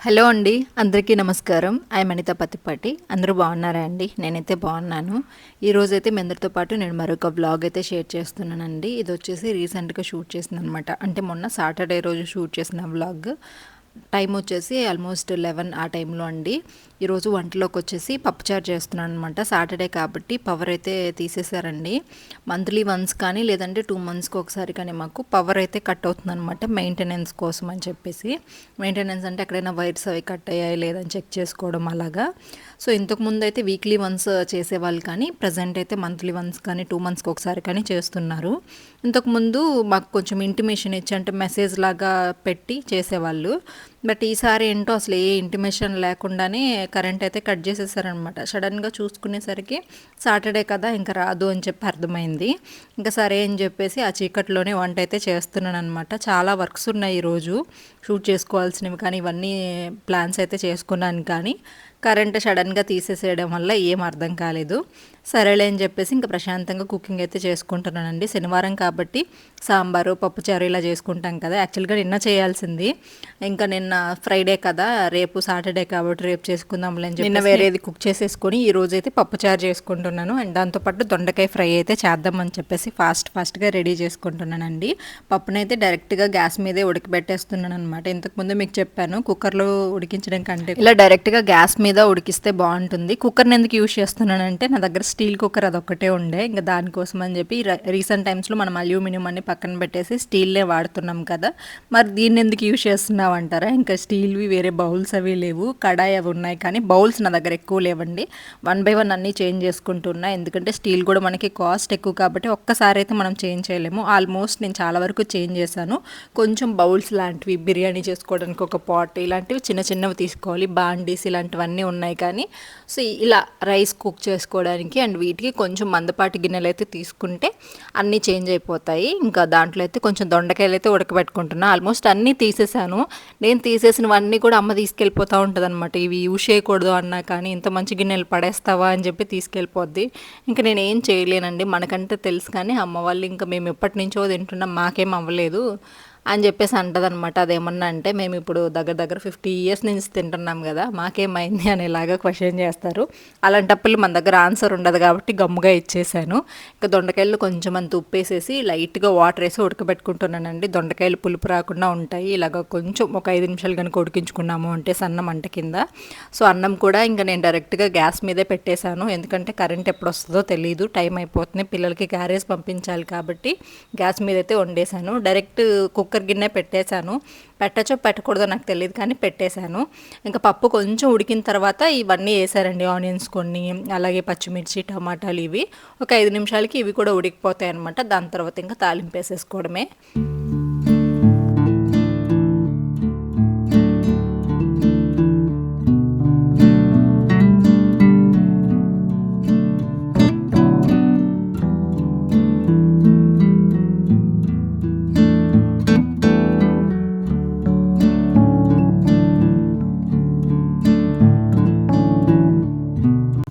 Hello అండి అందరికీ నమస్కారం. ఐ అనిత పతిపాటి అందరూ బాగున్నారా అండి? నేనైతే బాగున్నాను. ఈరోజు అయితే మీ అందరితో పాటు నేను మరొక బ్లాగ్ అయితే షేర్ చేస్తున్నానండి. ఇది వచ్చేసి రీసెంట్గా షూట్ చేసింది అనమాట అంటే మొన్న సాటర్డే రోజు షూట్ చేసిన బ్లాగ్ టైం వచ్చేసి ఆల్మోస్ట్ లెవెన్ ఆ టైంలో అండి. ఈరోజు వంటలోకి వచ్చేసి పప్పుచారు చేస్తున్నాను అనమాట సాటర్డే కాబట్టి పవర్ అయితే తీసేశారండి మంత్లీ వన్స్ కానీ లేదంటే టూ మంత్స్కి ఒకసారి కానీ మాకు పవర్ అయితే కట్ అవుతుంది అనమాట మెయింటెనెన్స్ కోసం అని చెప్పేసి. మెయింటెనెన్స్ అంటే ఎక్కడైనా వైర్స్ అవి కట్ అయ్యాయి లేదని చెక్ చేసుకోవడం అలాగా. సో ఇంతకు ముందు అయితే వీక్లీ వన్స్ చేసేవాళ్ళు కానీ ప్రజెంట్ అయితే మంత్లీ వన్స్ కానీ టూ మంత్స్కి ఒకసారి కానీ చేస్తున్నారు. ఇంతకుముందు మాకు కొంచెం ఇంటిమేషన్ ఇచ్చి అంటే మెసేజ్ లాగా పెట్టి చేసేవాళ్ళు. బట్ ఈసారి ఏంటో అసలు ఏ ఇంటిమేషన్ లేకుండానే కరెంట్ అయితే కట్ చేసేసారనమాట. సడన్గా చూసుకునేసరికి సాటర్డే కదా ఇంకా రాదు అని చెప్పి అర్థమైంది. ఇంకా సరే అని చెప్పేసి ఆ చీకట్లోనే వంట అయితే చేస్తున్నాను అనమాట చాలా వర్క్స్ ఉన్నాయి ఈరోజు. షూట్ చేసుకోవాల్సినవి కానీ ఇవన్నీ ప్లాన్స్ అయితే చేసుకున్నాను కానీ కరెంట్ సడన్గా తీసేసేయడం వల్ల ఏం అర్థం కాలేదు. సరేలే అని చెప్పేసి ఇంకా ప్రశాంతంగా కుకింగ్ అయితే చేసుకుంటున్నానండి. శనివారం కాబట్టి సాంబారు పప్పుచారు ఇలా చేసుకుంటాం కదా. యాక్చువల్గా నిన్న చేయాల్సింది. ఇంకా నిన్న ఫ్రైడే కదా. రేపు సాటర్డే కాబట్టి రేపు చేసుకుందాంలే అని చెప్పి నిన్న వేరేది కుక్ చేసేసుకొని ఈ రోజు అయితే పప్పుచారు చేసుకుంటున్నాను. అండ్ దాంతోపాటు దొండకాయ ఫ్రై అయితే చేద్దామని చెప్పేసి ఫాస్ట్ ఫాస్ట్గా రెడీ చేసుకుంటున్నానండి. పప్పునైతే డైరెక్ట్గా గ్యాస్ మీదే ఉడకబెట్టేస్తున్నాను అనమాట ఇంతకుముందు మీకు చెప్పాను కుక్కర్లో ఉడికించడం కంటే ఇలా డైరెక్ట్గా గ్యాస్ మీద మీద ఉడికిస్తే బాగుంటుంది. కుక్కర్ని ఎందుకు యూజ్ చేస్తున్నానంటే నా దగ్గర స్టీల్ కుక్కర్ అదొక్కటే ఉండే. ఇంకా దానికోసం అని చెప్పి రీసెంట్ టైమ్స్లో మనం అల్యూమినియం అన్ని పక్కన పెట్టేసి స్టీల్నే వాడుతున్నాం కదా. మరి దీన్ని ఎందుకు యూజ్ చేస్తున్నావు అంటారా? ఇంకా స్టీల్వి వేరే బౌల్స్ అవి లేవు. కడాయి అవి ఉన్నాయి కానీ బౌల్స్ నా దగ్గర ఎక్కువ లేవండి. వన్ బై వన్ అన్నీ చేంజ్ చేసుకుంటున్నా ఎందుకంటే స్టీల్ కూడా మనకి కాస్ట్ ఎక్కువ కాబట్టి ఒక్కసారి అయితే మనం చేంజ్ చేయలేము. ఆల్మోస్ట్ నేను చాలా వరకు చేంజ్ చేశాను. కొంచెం బౌల్స్ లాంటివి బిర్యానీ చేసుకోవడానికి ఒక పాట్ ఇలాంటివి చిన్న చిన్నవి తీసుకోవాలి. బాండీస్ ఇలాంటివన్నీ ఉన్నాయి కానీ సో ఇలా రైస్ కుక్ చేసుకోవడానికి అండ్ వీటికి కొంచెం మందపాటి గిన్నెలు అయితే తీసుకుంటే అన్నీ చేంజ్ అయిపోతాయి. ఇంకా దాంట్లో అయితే కొంచెం దొండకాయలు అయితే ఉడకబెట్టుకుంటున్నా. ఆల్మోస్ట్ అన్నీ తీసేసాను. నేను తీసేసినవన్నీ కూడా అమ్మ తీసుకెళ్ళిపోతూ ఉంటుంది అనమాట ఇవి యూజ్ చేయకూడదు అన్నా కానీ ఇంత మంచి గిన్నెలు పడేస్తావా అని చెప్పి తీసుకెళ్ళిపోద్ది. ఇంకా నేను ఏం చేయలేనండి. మనకంటే తెలుసు కానీ అమ్మ వాళ్ళు ఇంకా మేము ఎప్పటి నుంచో తింటున్నాం. మాకేం అవ్వలేదు. అని చెప్పేసి అంటదనమాట అదేమన్నా అంటే మేము ఇప్పుడు దగ్గర దగ్గర ఫిఫ్టీ ఇయర్స్ నుంచి తింటున్నాం కదా మాకేమైంది అనేలాగా క్వశ్చన్ చేస్తారు. అలాంటప్పుడు మన దగ్గర ఆన్సర్ ఉండదు కాబట్టి గమ్ముగా ఇచ్చేసాను. ఇంకా దొండకాయలు కొంచెం అంత ఉప్పేసేసి లైట్గా వాటర్ వేసి ఉడకబెట్టుకుంటున్నానండి. దొండకాయలు పులుపు రాకుండా ఉంటాయి. ఇలాగ కొంచెం ఒక ఐదు నిమిషాలు కనుక ఉడికించుకున్నాము అంటే సన్న మంట కింద. సో అన్నం కూడా ఇంకా నేను డైరెక్ట్గా గ్యాస్ మీదే పెట్టేశాను. ఎందుకంటే కరెంట్ ఎప్పుడు వస్తుందో తెలియదు టైం అయిపోతుంది. పిల్లలకి క్యారేజ్ పంపించాలి కాబట్టి గ్యాస్ మీద అయితే వండేశాను. డైరెక్ట్ కుక్కర్ కుక్కర్ గిన్నె పెట్టేశాను. పెట్టచ్చో పెట్టకూడదో నాకు తెలియదు కానీ పెట్టేశాను. ఇంకా పప్పు కొంచెం ఉడికిన తర్వాత ఇవన్నీ వేసారండి ఆనియన్స్ కొన్ని అలాగే పచ్చిమిర్చి టమాటాలు ఇవి. ఒక ఐదు నిమిషాలకి ఇవి కూడా ఉడికిపోతాయి అనమాట దాని తర్వాత ఇంకా తాలింపు వేసేసుకోవడమే.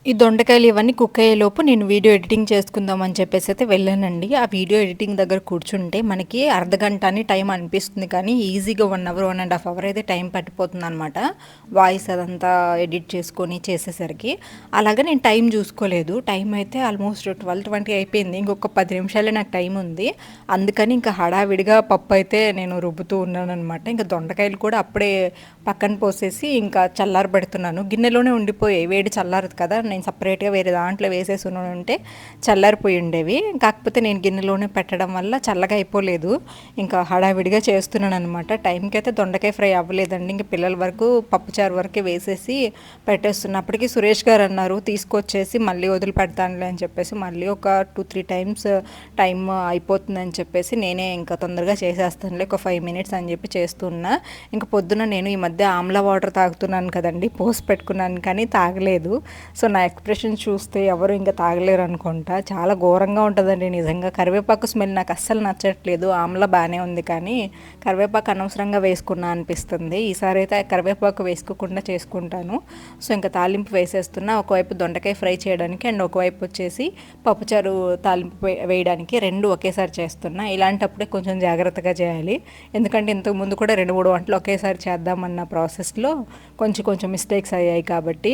ఈ దొండకాయలు ఇవన్నీ కుక్ అయ్యేలోపు నేను వీడియో ఎడిటింగ్ చేసుకుందాం అని చెప్పేసి అయితే వెళ్ళానండి. ఆ వీడియో ఎడిటింగ్ దగ్గర కూర్చుంటే మనకి అర్ధ గంట అని టైం అనిపిస్తుంది కానీ ఈజీగా one hour one and half hour అయితే టైం పట్టిపోతుంది అనమాట వాయిస్ అదంతా ఎడిట్ చేసుకొని చేసేసరికి. అలాగే నేను టైం చూసుకోలేదు. టైం అయితే ఆల్మోస్ట్ ట్వెల్వ్ ట్వంటీ అయిపోయింది. ఇంకొక పది నిమిషాలే నాకు టైం ఉంది. అందుకని ఇంకా హడావిడిగా పప్పు అయితే నేను రుబ్బుతూ ఉన్నాను అనమాట ఇంకా దొండకాయలు కూడా అప్పుడే పక్కన పోసేసి ఇంకా చల్లారి పెడుతున్నాను గిన్నెలోనే ఉండిపోయాయి వేడి చల్లారదు కదా నేను సపరేట్గా వేరే దాంట్లో వేసేసి ఉంటే చల్లారిపోయి ఉండేవి కాకపోతే నేను గిన్నెలోనే పెట్టడం వల్ల చల్లగా అయిపోలేదు. ఇంకా హడావిడిగా చేస్తున్నాను అనమాట టైంకి అయితే దొండకాయ ఫ్రై అవ్వలేదండి. ఇంక పిల్లల వరకు పప్పుచారు వరకే వేసేసి పెట్టేస్తున్నప్పటికీ సురేష్ గారు అన్నారు తీసుకొచ్చేసి మళ్ళీ వదిలిపెడతానులే అని చెప్పేసి మళ్ళీ ఒక టూ త్రీ టైమ్స్ టైం అయిపోతుందని చెప్పేసి నేనే ఇంకా తొందరగా చేసేస్తానులే ఒక ఫైవ్ మినిట్స్ అని చెప్పి చేస్తున్నా. ఇంకా పొద్దున నేను ఈ మధ్య ఆమ్లా వాటర్ తాగుతున్నాను కదండి పోసి పెట్టుకున్నాను కానీ తాగలేదు. సో నా ఎక్స్ప్రెషన్ చూస్తే ఎవరు ఇంకా తాగలేరు అనుకుంటా. చాలా ఘోరంగా ఉంటుందండి నిజంగా. కరివేపాకు స్మెల్ నాకు అస్సలు నచ్చట్లేదు. ఆమ్ల బాగానే ఉంది కానీ కరివేపాకు అనవసరంగా వేసుకున్నా అనిపిస్తుంది. ఈసారి అయితే కరివేపాకు వేసుకోకుండా చేసుకుంటాను. సో ఇంకా తాలింపు వేసేస్తున్నా. ఒకవైపు దొండకాయ ఫ్రై చేయడానికి అండ్ ఒకవైపు వచ్చేసి పప్పుచారు తాలింపు వేయడానికి రెండు ఒకేసారి చేస్తున్నా. ఇలాంటప్పుడే కొంచెం జాగ్రత్తగా చేయాలి. ఎందుకంటే ఇంతకు ముందు కూడా రెండు మూడు వంటలు ఒకేసారి చేద్దామన్న ప్రాసెస్లో కొంచెం కొంచెం మిస్టేక్స్ అయ్యాయి కాబట్టి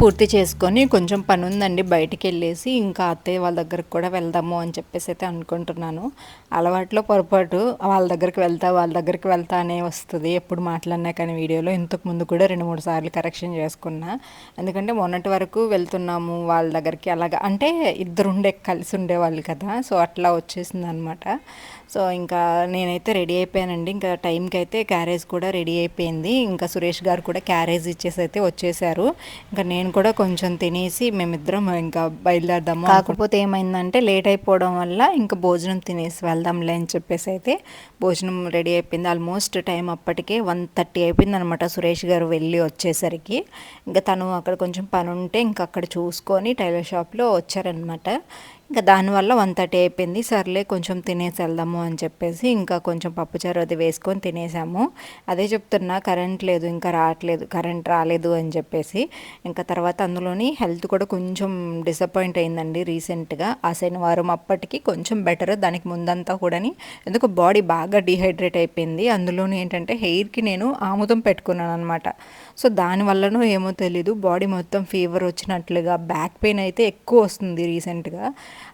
పూర్తి చేసుకొని కొంచెం పని ఉందండి బయటికి వెళ్ళేసి ఇంకా అత్తయ్య వాళ్ళ దగ్గరకు కూడా వెళ్దాము అని చెప్పేసి అయితే అనుకుంటున్నాను. అలవాట్లో పొరపాటు వాళ్ళ దగ్గరికి వెళ్తా వాళ్ళ దగ్గరికి వెళ్తా అనే వస్తుంది. ఎప్పుడు మాట్లాడినా కానీ వీడియోలో ఇంతకు ముందు కూడా రెండు మూడు సార్లు కరెక్షన్ చేసుకున్నా. ఎందుకంటే మొన్నటి వరకు వెళ్తున్నాము వాళ్ళ దగ్గరికి అలాగా. అంటే ఇద్దరు ఉండే కలిసి ఉండేవాళ్ళు కదా. సో అట్లా వచ్చేసింది అనమాట సో ఇంకా నేనైతే రెడీ అయిపోయానండి. ఇంకా టైంకి అయితే క్యారేజ్ కూడా రెడీ అయిపోయింది. ఇంకా సురేష్ గారు కూడా క్యారేజ్ ఇచ్చేసి అయితే వచ్చేసారు. ఇంకా నేను కూడా కొంచెం తినేసి మేమిద్దరం ఇంకా బయలుదేరదాము కాకపోతే ఏమైందంటే లేట్ అయిపోవడం వల్ల ఇంకా భోజనం తినేసి వెళ్దాంలే అని చెప్పేసి అయితే భోజనం రెడీ అయిపోయింది. ఆల్మోస్ట్ టైం అప్పటికే వన్ థర్టీ అయిపోయింది అనమాట సురేష్ గారు వెళ్ళి వచ్చేసరికి. ఇంకా తను అక్కడ కొంచెం పని ఉంటే ఇంకా అక్కడ చూసుకొని టైలర్ షాప్లో వచ్చారనమాట. ఇంకా దానివల్ల వన్ థర్టీ అయిపోయింది. సర్లే కొంచెం తినేసి వెళ్దాము అని చెప్పేసి ఇంకా కొంచెం పప్పుచారు అది వేసుకొని తినేసాము. అదే చెప్తున్నా కరెంట్ లేదు ఇంకా రావట్లేదు కరెంట్ రాలేదు అని చెప్పేసి ఇంకా తర్వాత అందులోని హెల్త్ కూడా కొంచెం డిసప్పాయింట్ అయిందండి రీసెంట్గా. ఆ శనివారం అప్పటికి కొంచెం బెటర్ దానికి ముందంతా కూడాని ఎందుకు బాడీ బాగా డిహైడ్రేట్ అయిపోయింది. అందులోని ఏంటంటే హెయిర్కి నేను ఆముదం పెట్టుకున్నాను అనమాట సో దానివల్లనో ఏమో తెలీదు బాడీ మొత్తం ఫీవర్ వచ్చినట్లుగా బ్యాక్ పెయిన్ అయితే ఎక్కువ వస్తుంది రీసెంట్గా.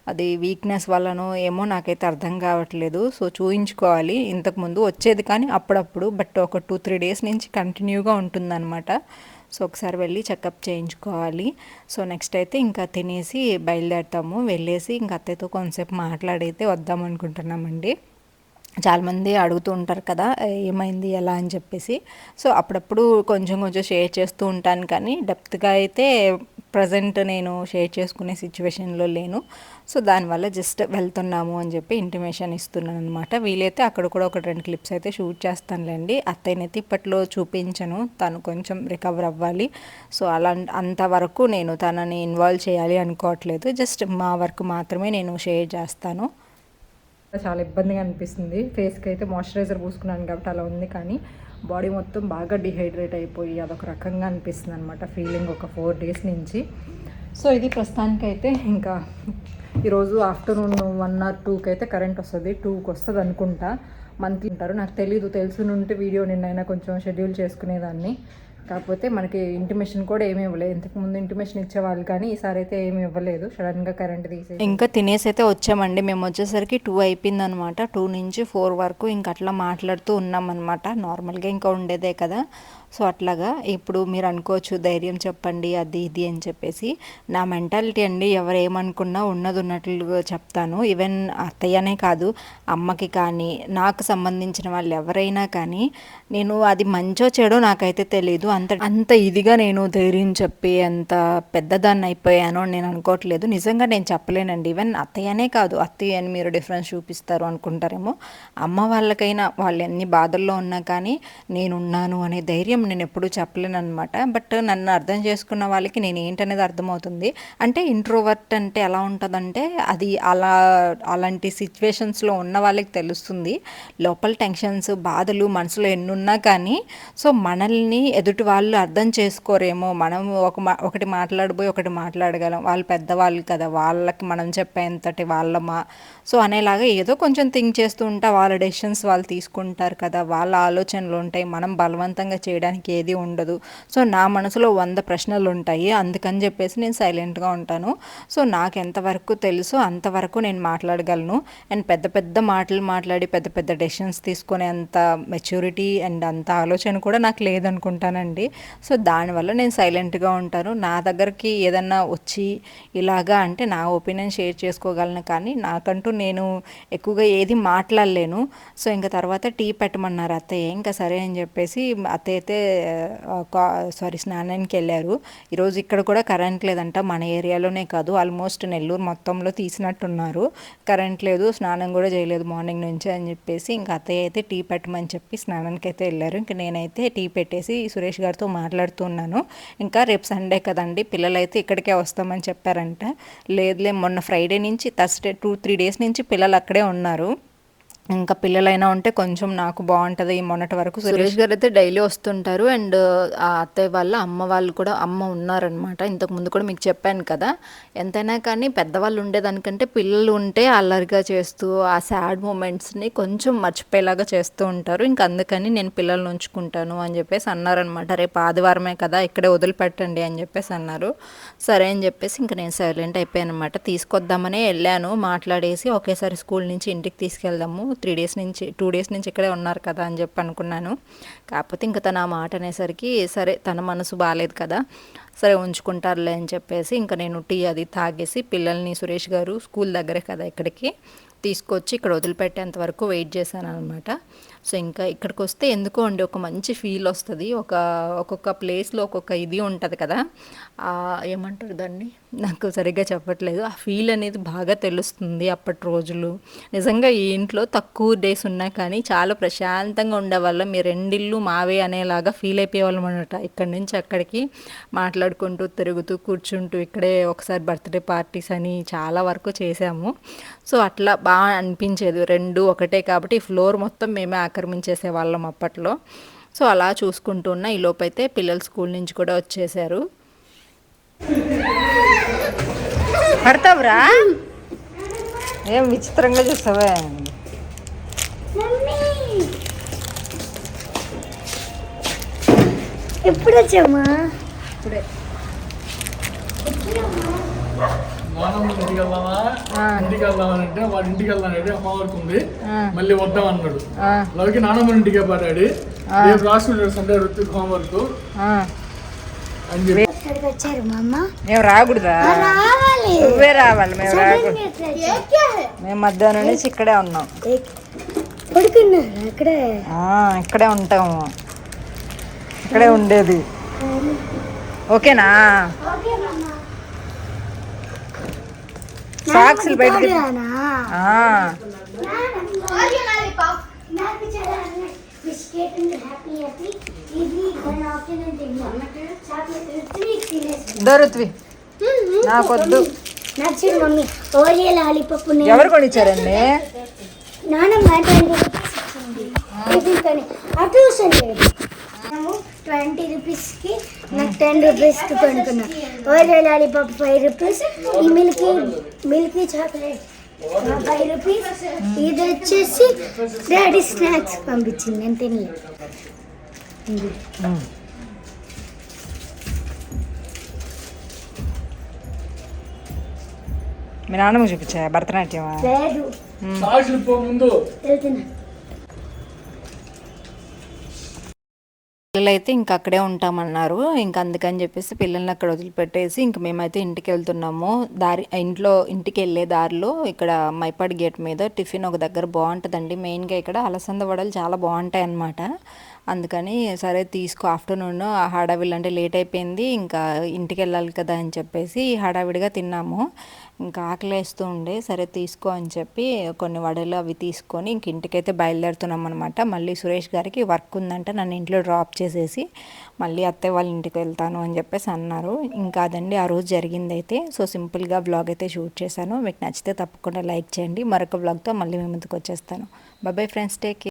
అది వీక్నెస్ వల్లనో ఏమో నాకైతే అర్థం కావట్లేదు. సో చూయించుకోవాలి. ఇంతకుముందు వచ్చేది కానీ అప్పుడప్పుడు బట్ ఒక టూ త్రీ డేస్ నుంచి కంటిన్యూగా ఉంటుందన్నమాట. సో ఒకసారి వెళ్ళి చెకప్ చేయించుకోవాలి. సో నెక్స్ట్ అయితే ఇంకా తినేసి బయలుదేరుతాము. వెళ్ళేసి ఇంకా అత్తయ్యతో కొంతసేపు మాట్లాడైతే వద్దాం అనుకుంటున్నామండి. చాలామంది అడుగుతూ ఉంటారు కదా ఏమైంది? ఎలా? అని చెప్పేసి. సో అప్పుడప్పుడు కొంచెం కొంచెం షేర్ చేస్తూ ఉంటాను కానీ డెప్త్గా అయితే ప్రజెంట్ నేను షేర్ చేసుకునే సిచ్యువేషన్లో లేను. సో దానివల్ల జస్ట్ వెళ్తున్నాము అని చెప్పి ఇంటిమేషన్ ఇస్తున్నాను అనమాట వీలైతే అక్కడ కూడా ఒక రెండు క్లిప్స్ అయితే షూట్ చేస్తానులేండి. అత్తయ్యనైతే ఇప్పట్లో చూపించను. తను కొంచెం రికవర్ అవ్వాలి. సో అలా అంతవరకు నేను తనని ఇన్వాల్వ్ చేయాలి అనుకోవట్లేదు. జస్ట్ మా వర్క్ మాత్రమే నేను షేర్ చేస్తాను. చాలా ఇబ్బందిగా అనిపిస్తుంది. ఫేస్కి అయితే మాయిశ్చరైజర్ పూసుకున్నాను కాబట్టి అలా ఉంది కానీ బాడీ మొత్తం బాగా డిహైడ్రేట్ అయిపోయి అదొక రకంగా అనిపిస్తుంది అనమాట ఫీలింగ్ ఒక ఫోర్ డేస్ నుంచి. సో ఇది ప్రస్తుతానికైతే ఇంకా ఈరోజు ఆఫ్టర్నూన్ వన్ ఆర్ టూకి అయితే కరెంట్ వస్తుంది టూకి వస్తుంది అనుకుంటా. మంత్లీ ఉంటారు. నాకు తెలీదు తెలుసునుంటే వీడియో నిన్నైనా కొంచెం షెడ్యూల్ చేసుకునేదాన్ని. కాకపోతే మనకి ఇంటిమేషన్ కూడా ఏమి ఇవ్వలేదు. ఇంతకు ముందు ఇంటిమేషన్ ఇచ్చేవాళ్ళు కానీ ఈసారి అయితే ఏమి ఇవ్వలేదు. సడన్గా కరెంట్ తీసి ఇంకా తినేసి అయితే వచ్చామండి. మేము వచ్చేసరికి టూ అయిపోయింది అనమాట టూ నుంచి ఫోర్ వరకు ఇంకా అట్లా మాట్లాడుతూ ఉన్నాం అనమాట నార్మల్గా ఇంకా ఉండేదే కదా. సో అట్లాగా ఇప్పుడు మీరు అనుకోవచ్చు ధైర్యం చెప్పండి అది ఇది అని చెప్పేసి. నా మెంటాలిటీ అండి ఎవరు ఏమనుకున్నా ఉన్నది ఉన్నట్లుగా చెప్తాను. ఈవెన్ అత్తయ్యనే కాదు అమ్మకి కానీ నాకు సంబంధించిన వాళ్ళు ఎవరైనా కానీ నేను అది మంచో చెడో నాకైతే తెలియదు అంత అంత ఇదిగా నేను ధైర్యం చెప్పి అంత పెద్దదాన్ని అయిపోయాను నేను అనుకోవట్లేదు. నిజంగా నేను చెప్పలేనండి. ఈవెన్ అత్తయ్యనే కాదు అత్తయ్య అని మీరు డిఫరెన్స్ చూపిస్తారు అనుకుంటారేమో. అమ్మ వాళ్ళకైనా వాళ్ళు ఎన్ని బాధల్లో ఉన్నా కానీ నేనున్నాను అనే ధైర్యం విషయం నేను ఎప్పుడూ చెప్పలేను అనమాట బట్ నన్ను అర్థం చేసుకున్న వాళ్ళకి నేను ఏంటనేది అర్థమవుతుంది. అంటే ఇంట్రోవర్ట్ అంటే ఎలా ఉంటుందంటే అది అలా అలాంటి సిచ్యువేషన్స్లో ఉన్న వాళ్ళకి తెలుస్తుంది. లోపల టెన్షన్స్ బాధలు మనసులో ఎన్నున్నా కానీ సో మనల్ని ఎదుటి వాళ్ళు అర్థం చేసుకోరేమో. మనం ఒక మా ఒకటి మాట్లాడిపోయి ఒకటి మాట్లాడగలం. వాళ్ళు పెద్దవాళ్ళు కదా వాళ్ళకి మనం చెప్పేంతటి వాళ్ళమా? సో అనేలాగా ఏదో కొంచెం థింక్ చేస్తూ ఉంటా వాళ్ళ డెసిషన్స్ వాళ్ళు తీసుకుంటారు కదా వాళ్ళ ఆలోచనలు ఉంటాయి మనం బలవంతంగా చేయడానికి ఏది ఉండదు. సో నా మనసులో వంద ప్రశ్నలు ఉంటాయి అందుకని చెప్పేసి నేను సైలెంట్గా ఉంటాను. సో నాకు ఎంతవరకు తెలుసో అంతవరకు నేను మాట్లాడగలను. అండ్ పెద్ద పెద్ద మాటలు మాట్లాడి పెద్ద పెద్ద డెసిషన్స్ తీసుకునే అంత మెచ్యూరిటీ అండ్ అంత ఆలోచన కూడా నాకు లేదనుకుంటానండి. సో దానివల్ల నేను సైలెంట్గా ఉంటాను. నా దగ్గరికి ఏదన్నా వచ్చి ఇలాగా అంటే నా ఒపీనియన్ షేర్ చేసుకోగలను కానీ నాకంటూ నేను ఎక్కువగా ఏది మాట్లాడలేను. సో ఇంకా తర్వాత టీ పెట్టమన్నారు అత్తయ్య. ఇంకా సరే అని చెప్పేసి అత్తయ్య అయితే సారీ స్నానానికి వెళ్ళారు. ఈరోజు ఇక్కడ కూడా కరెంట్ లేదంట. మన ఏరియాలోనే కాదు. ఆల్మోస్ట్ నెల్లూరు మొత్తంలో తీసినట్టున్నారు. కరెంట్ లేదు. స్నానం కూడా చేయలేదు మార్నింగ్ నుంచి అని చెప్పేసి ఇంకా అత్తయ్య అయితే టీ పెట్టమని చెప్పి స్నానానికి అయితే వెళ్ళారు. ఇంకా నేనైతే టీ పెట్టేసి సురేష్ గారితో మాట్లాడుతున్నాను ఇంకా రేపు సండే కదండి. పిల్లలైతే ఇక్కడికే వస్తామని చెప్పారంట. లేదులే మొన్న ఫ్రైడే నుంచి థర్స్డే టూ త్రీ డేస్ నుంచి పిల్లలు అక్కడే ఉన్నారు. ఇంకా పిల్లలైనా ఉంటే కొంచెం నాకు బాగుంటుంది మొన్నటి వరకు సురేష్ గారు అయితే డైలీ వస్తుంటారు అండ్ ఆ అత్తయ్య వాళ్ళ అమ్మ వాళ్ళు కూడా అమ్మ ఉన్నారనమాట ఇంతకు ముందు కూడా మీకు చెప్పాను కదా. ఎంతైనా కానీ పెద్దవాళ్ళు ఉండేదానికంటే పిల్లలు ఉంటే అల్లరిగా చేస్తూ ఆ సాడ్ మూమెంట్స్ని కొంచెం మర్చిపోయేలాగా చేస్తూ ఉంటారు. ఇంకా అందుకని నేను పిల్లల్ని ఉంచుకుంటాను అని చెప్పేసి అన్నారనమాట రేపు ఆదివారమే కదా ఇక్కడే వదిలిపెట్టండి అని చెప్పేసి అన్నారు. సరే అని చెప్పేసి ఇంకా నేను సైలెంట్ అయిపోయాను అనమాట తీసుకొద్దామనే వెళ్ళాను. మాట్లాడేసి ఒకేసారి స్కూల్ నుంచి ఇంటికి తీసుకెళ్దాము. త్రీ డేస్ నుంచి టూ డేస్ నుంచి ఇక్కడే ఉన్నారు కదా అని చెప్పి అనుకున్నాను. కాకపోతే ఇంకా తన ఆ మాట అనేసరికి సరే తన మనసు బాగాలేదు కదా సరే ఉంచుకుంటారులే అని చెప్పేసి ఇంకా నేను టీ అది తాగేసి పిల్లల్ని సురేష్ గారు స్కూల్ దగ్గరే కదా ఇక్కడికి తీసుకొచ్చి ఇక్కడ వదిలిపెట్టేంత వరకు వెయిట్ చేశాను అనమాట సో ఇంకా ఇక్కడికి వస్తే ఎందుకో అండి ఒక మంచి ఫీల్ వస్తుంది. ఒక ఒక్కొక్క ప్లేస్లో ఒక్కొక్క ఇది ఉంటుంది కదా. ఏమంటారు దాన్ని? నాకు సరిగ్గా చెప్పట్లేదు. ఆ ఫీల్ అనేది బాగా తెలుస్తుంది అప్పటి రోజులు. నిజంగా ఈ ఇంట్లో తక్కువ డేస్ ఉన్నా కానీ చాలా ప్రశాంతంగా ఉండేవాళ్ళం. మీ రెండిల్లు మావే అనేలాగా ఫీల్ అయిపోయేవాళ్ళం అనమాట ఇక్కడి నుంచి అక్కడికి మాట్లాడుకుంటూ తిరుగుతూ కూర్చుంటూ ఇక్కడే ఒకసారి బర్త్డే పార్టీస్ అని చాలా వరకు చేసాము. సో అట్లా బాగా అనిపించేది. రెండు ఒకటే కాబట్టి ఫ్లోర్ మొత్తం మేమే ఆక్రమించేసే వాళ్ళం అప్పట్లో. సో అలా చూసుకుంటూ ఉన్న ఈ లోపైతే పిల్లలు స్కూల్ నుంచి కూడా వచ్చేసారు. పడతావురా? ఏం విచిత్రంగా చూస్తావే? ఎప్పుడు వచ్చామా ఇప్పుడే. ఇంటికి వెళ్దామా? ఇంటికి వెళ్దామనంటే వాడి ఇంటికి వెళ్దానంటే హోంవర్క్ ఉంది. మళ్ళీ వద్దాం అన్నాడు. అలాగే నానమ్మ ఇంటికే పడాడు రేపు రాసుకుంటాడు సండే ఋతుక్ హోంవర్క్. అని చెప్పి వచ్చారు మేము? రాకూడదా? రావాలి. నువ్వే రావాలి మేము రాకూడదు. మేము మధ్యాహ్నం నుంచి ఇక్కడే ఉన్నాం. పడుకున్నారు అక్కడే? ఆ, ఇక్కడే ఉంటాము. ఇక్కడే ఉండేది. ఓకేనా? సాక్స్లు చాలా బిస్కెట్ హ్యాపీ హ్యాపీ ఇది నాకొద్దు. నచ్చింది మమ్మీ ఓరియో లాలీపప్పు ఎవరు కొనిచ్చారండి? నానమ్మ ట్వంటీ అటు మేము ట్వంటీ రూపీస్కి నాకు టెన్ రూపీస్కి కొనుక్కున్నా ఓరియో లాలీపాప్ ఫైవ్ రూపీస్ ఈ milky milky chocolate five rupees ఇది వచ్చేసి డాడీ స్నాక్స్ పంపించింది నేను తినలేదు ఇది. మీ నాన్నమ్మ చూపించా భరతనాట్యమా? పో ముందు. పిల్లలు అయితే ఇంక అక్కడే ఉంటామన్నారు. ఇంక అందుకని చెప్పేసి పిల్లల్ని అక్కడ వదిలిపెట్టేసి ఇంక మేమైతే ఇంటికి వెళ్తున్నాము. దారి ఇంట్లో ఇంటికి వెళ్ళే దారిలో ఇక్కడ మైపాడి గేట్ మీద టిఫిన్ ఒక దగ్గర బాగుంటుందండి. మెయిన్గా ఇక్కడ అలసంద వడలు చాలా బాగుంటాయి అన్నమాట అందుకని సరే తీసుకో ఆఫ్టర్నూన్ హడావిడి అంటే లేట్ అయిపోయింది ఇంకా ఇంటికి వెళ్ళాలి కదా అని చెప్పేసి హడావిడిగా తిన్నాము. ఇంకా ఆకలేస్తూ ఉండే సరే తీసుకో అని చెప్పి కొన్ని వడలు అవి తీసుకొని ఇంక ఇంటికైతే బయలుదేరుతున్నాం అనమాట మళ్ళీ సురేష్ గారికి వర్క్ ఉందంటే నన్ను ఇంట్లో డ్రాప్ చేసేసి మళ్ళీ అత్తయ్య వాళ్ళ ఇంటికి వెళ్తాను అని చెప్పేసి అన్నారు. ఇంకా అదండి ఆ రోజు జరిగింది అయితే సో సింపుల్గా బ్లాగ్ అయితే షూట్ చేశాను. మీకు నచ్చితే తప్పకుండా లైక్ చేయండి. మరొక బ్లాగ్తో మళ్ళీ మీ ముందుకు వచ్చేస్తాను. బాబాయ్ ఫ్రెండ్స్ టేక్